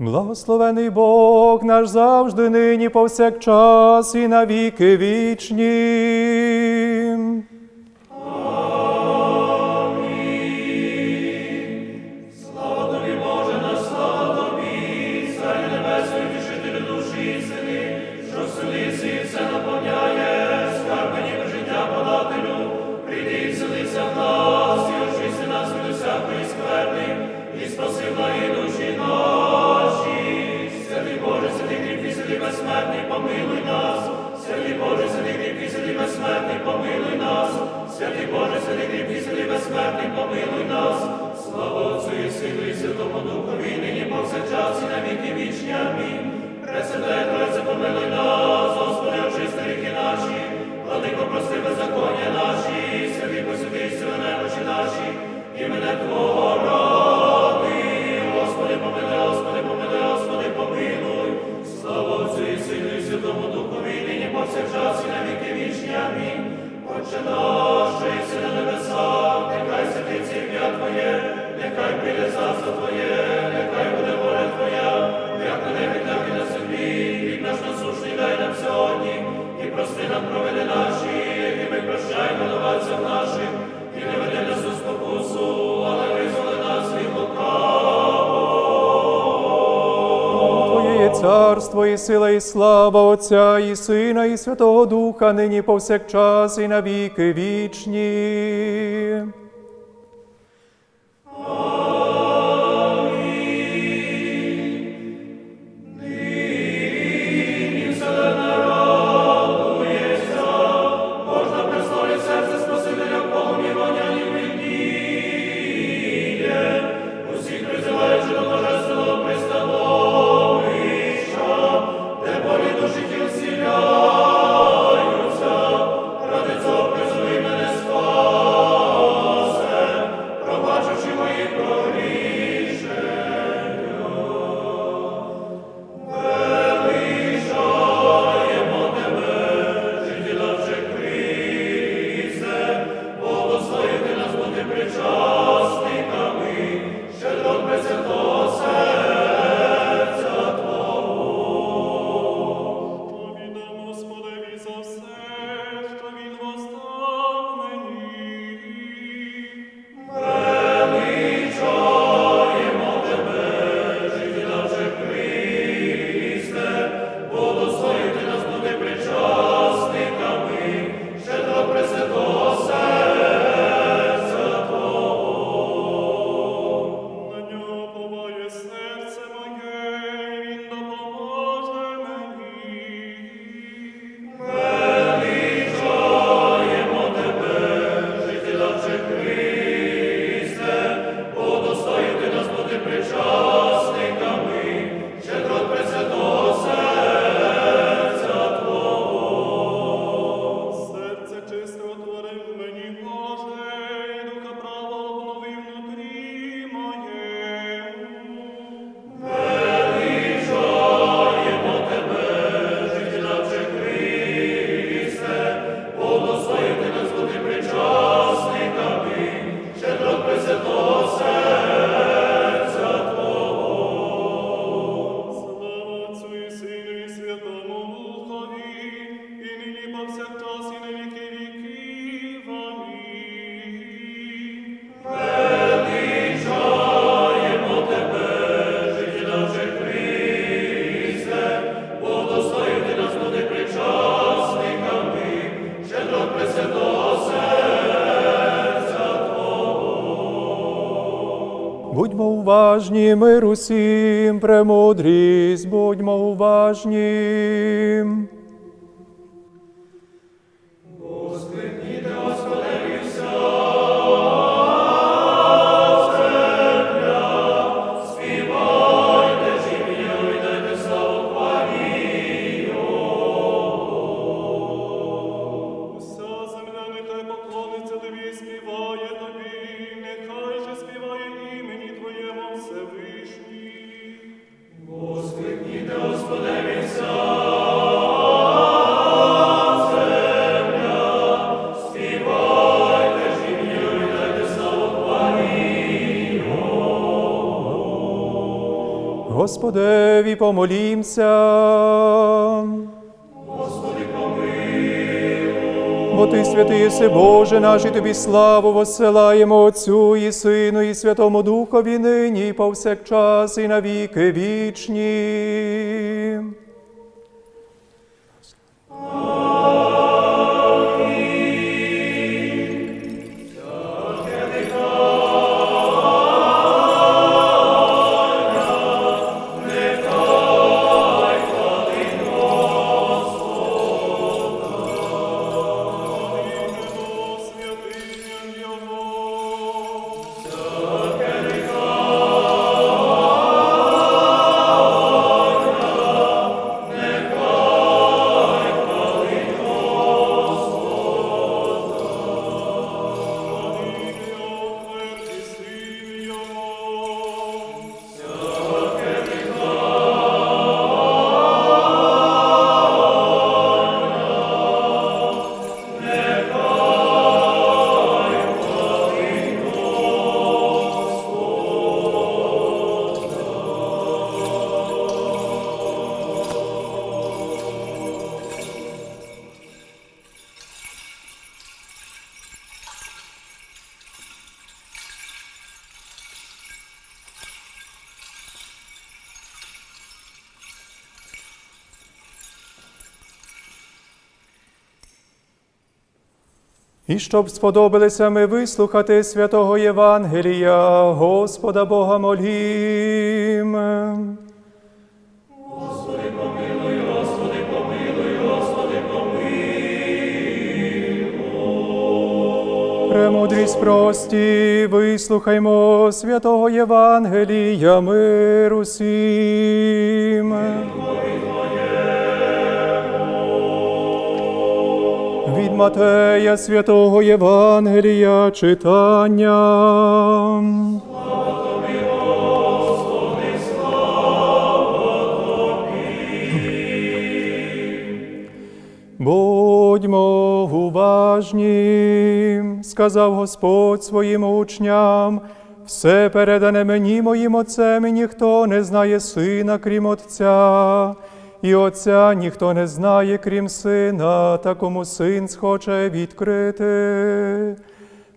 Благословений Бог наш завжди, нині повсякчас і навіки вічні. will царство і сила, і слава Отця, і Сина, і Святого Духа, нині повсякчас, і навіки вічні. Будьмо уважні, мир усім, премудрість, будьмо уважні. Господеві помолімся. Бо ти святий єси, Боже наш, і тобі славу воссилаємо Отцю і Сину, і Святому Духові нині, і повсякчас, і навіки вічні. І щоб сподобалися ми вислухати святого Євангелія, Господа Бога молім. Господи, помилуй, Господи, помилуй, Господи, помилуй. Премудрість прості, вислухаймо святого Євангелія миру всім. Матея святого Євангелія читання. Будьмо уважні, сказав Господь своїм учням, все передане мені моїм отцем, і ніхто не знає сина, крім Отця, і Отця ніхто не знає, крім сина, такому син схоче відкрити.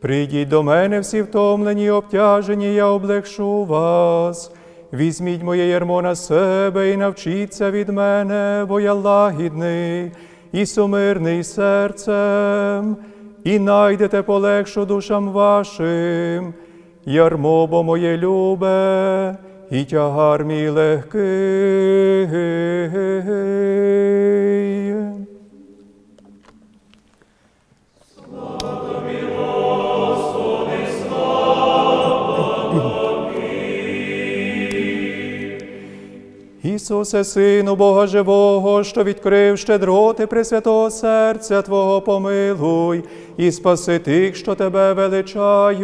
Прийдіть до мене всі втомлені, обтяжені, я облегшу вас. Візьміть моє ярмо на себе і навчіться від мене, бо я лагідний і сумирний серцем, і найдете полегшу душам вашим, ярмо бо моє любе, і тягар мій легкий. Ісусе, Сину Бога Живого, що відкрив щедроти Пресвятого серця Твого помилуй і спаси тих, що Тебе величають.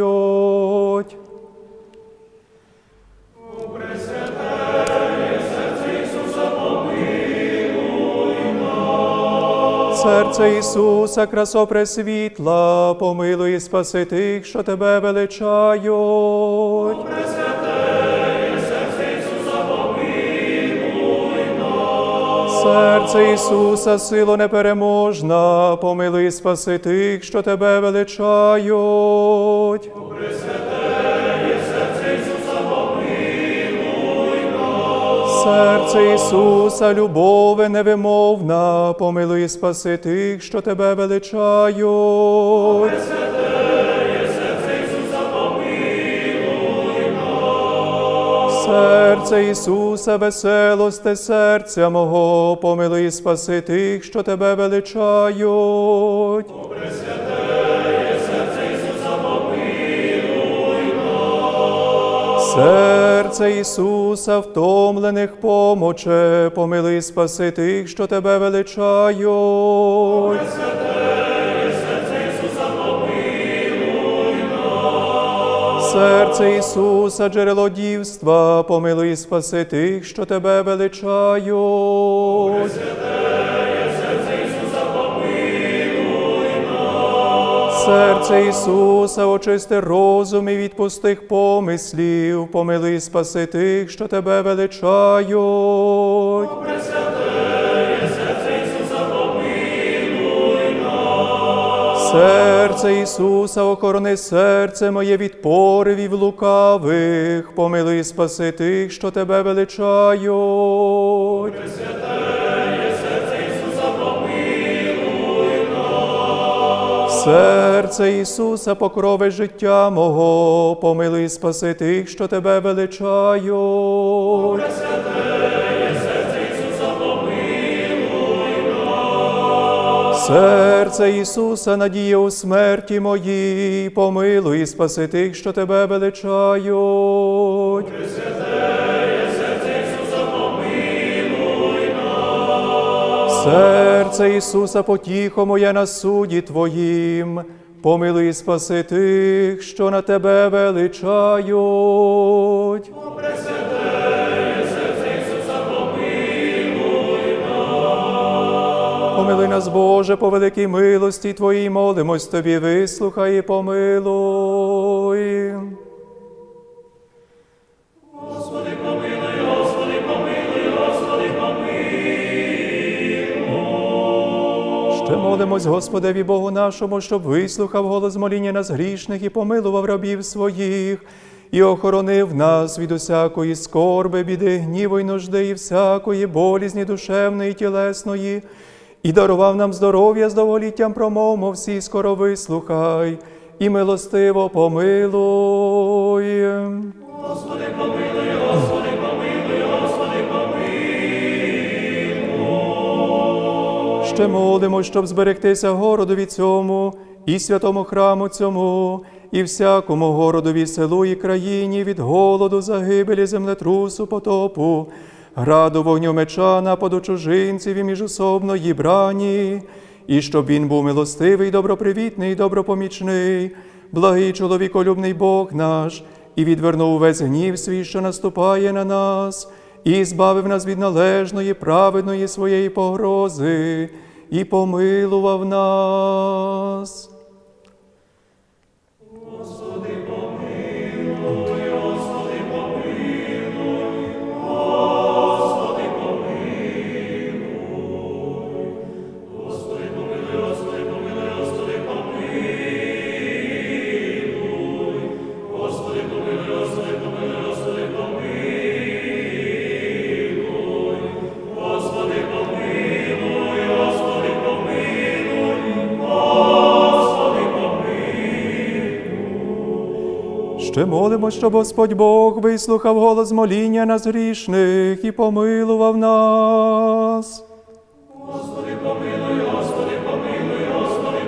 Серце Ісуса, красо пресвітла, помилуй і спаси тих, що Тебе величають. Серце Ісуса, сило непереможна, помилуй і спаси тих, що тебе величають. Серце Ісуса, любове невимовна, помилуй і спаси тих, що тебе величають. Серце Ісуса, веселосте серця мого, помилуй і спаси тих, що тебе величають. Серце Ісуса, втомлених помоче, помили спаси тих, що тебе величають. Серце Ісуса, джерело дівства, помилуй спаси тих, що тебе величають. Серце Ісуса, очисти розум і від пустих помислів, помили спаси тих, що тебе величають. Серце Ісуса, охорони серце моє від поривів лукавих, помили спаси тих, що тебе величають. Серце Ісуса, покрови життя мого, помили спаси тих, що тебе величають. Серце Ісуса, надія у смерті моїй, помилуй і спаси тих, що тебе величають. Серце Ісуса, потіхо моє на суді Твоїм, помилуй спаси тих, що на тебе величають. Помилуй нас, Боже, по великій милості Твоїй, молимось Тобі, вислухай і помилуй. Молимось Господеві Богу нашому, щоб вислухав голос моління нас грішних і помилував рабів своїх, і охоронив нас від усякої скорби, біди, гніву й нужди, і всякої болізні душевної і тілесної, і дарував нам здоров'я з довголіттям промовмо всі скоро вислухай, і милостиво помилуй. Ще молимо, щоб зберегтися городові цьому і святому храму цьому, і всякому городові селу і країні від голоду, загибелі, землетрусу, потопу, граду вогню меча, нападу чужинців і міжособної брані, і щоб він був милостивий, добропривітний, добропомічний, благий чоловіколюбний Бог наш, і відвернув увесь гнів свій, що наступає на нас і збавив нас від належної, праведної своєї погрози, і помилував нас. Ще молимо, щоб Господь Бог вислухав голос моління нас грішних і помилував нас. Господи, помилуй, Господи, помилуй, Господи,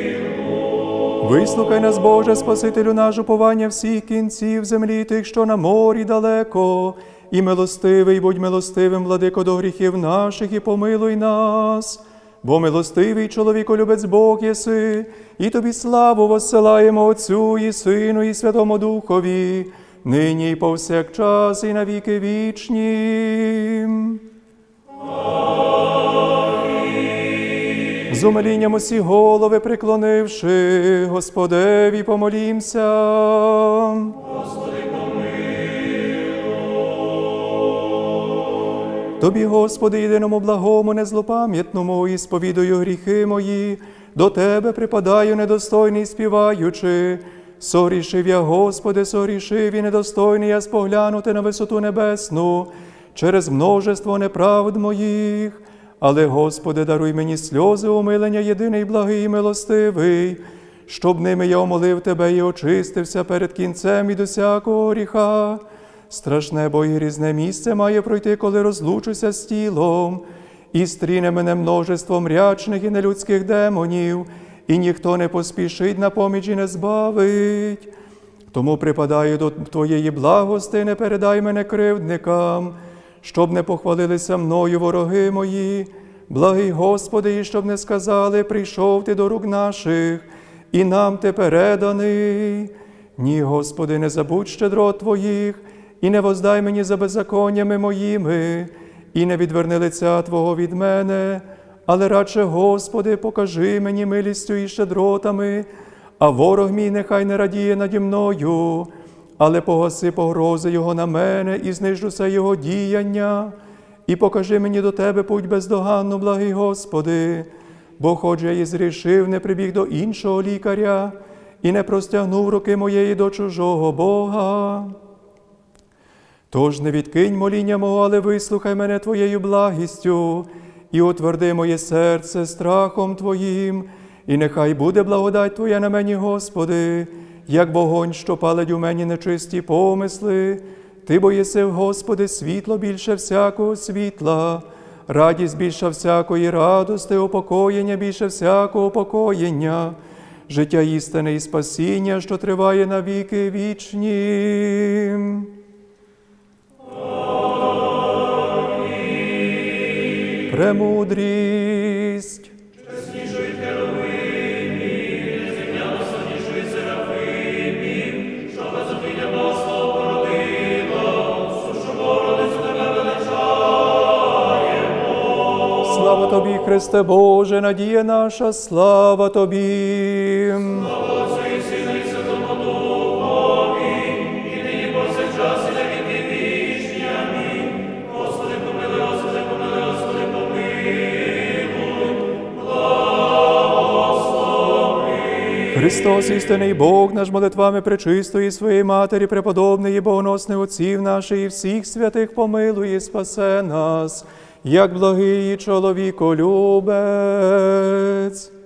помилуй. Вислухай нас, Боже, Спасителю наш уповання всіх кінців землі, тих, що на морі далеко, і милостивий, будь милостивим, владико, до гріхів наших, і помилуй нас. Бо милостивий чоловіколюбець Бог єси, і тобі славу воссилаємо Отцю і Сину, і Святому Духові, нині і повсякчас, і навіки вічні. З умилінням усі голови приклонивши, Господеві помолімся. Тобі, Господи, єдиному благому, незлопам'ятному, і сповідую гріхи мої, до Тебе припадаю, недостойний співаючи. Сорішив я, Господи, сорішив і недостойний я споглянути на висоту небесну через множество неправд моїх. Але, Господи, даруй мені сльози умилення, єдиний благий і милостивий, щоб ними я омолив Тебе і очистився перед кінцем від усякого гріха. Страшне бо і різне місце має пройти, коли розлучуся з тілом, і стріне мене множество мрячних і нелюдських демонів, і ніхто не поспішить на поміч і не збавить. Тому припадаю до Твоєї благости, не передай мене кривдникам, щоб не похвалилися мною вороги мої. Благий Господи, і щоб не сказали, прийшов ти до рук наших, і нам ти переданий. Ні, Господи, не забудь щедро Твоїх, і не воздай мені за беззаконнями моїми, і не відверни лиця Твого від мене, але радше, Господи, покажи мені милістю і щедротами, а ворог мій нехай не радіє наді мною, але погаси погрози Його на мене і знижу все Його діяння, і покажи мені до Тебе путь бездоганно, благий Господи, бо хоч я і зрішив, не прибіг до іншого лікаря і не простягнув руки моєї до чужого Бога. Тож не відкинь моління мого, але вислухай мене Твоєю благістю, і утверди моє серце страхом Твоїм, і нехай буде благодать Твоя на мені, Господи, як вогонь, що палить у мені нечисті помисли. Ти боїси, Господи, світло більше всякого світла, радість більше всякої радости, упокоєння більше всякого упокоєння, життя істини і спасіння, що триває на віки вічні. Премудрість. Слава тобі, Христе Боже, надія наша, слава тобі. Христос, істинний Бог, наш молитвами пречистої своєї Матері, преподобної, богоносних отців наших і всіх святих помилує, спасе нас, як благий чоловіколюбець.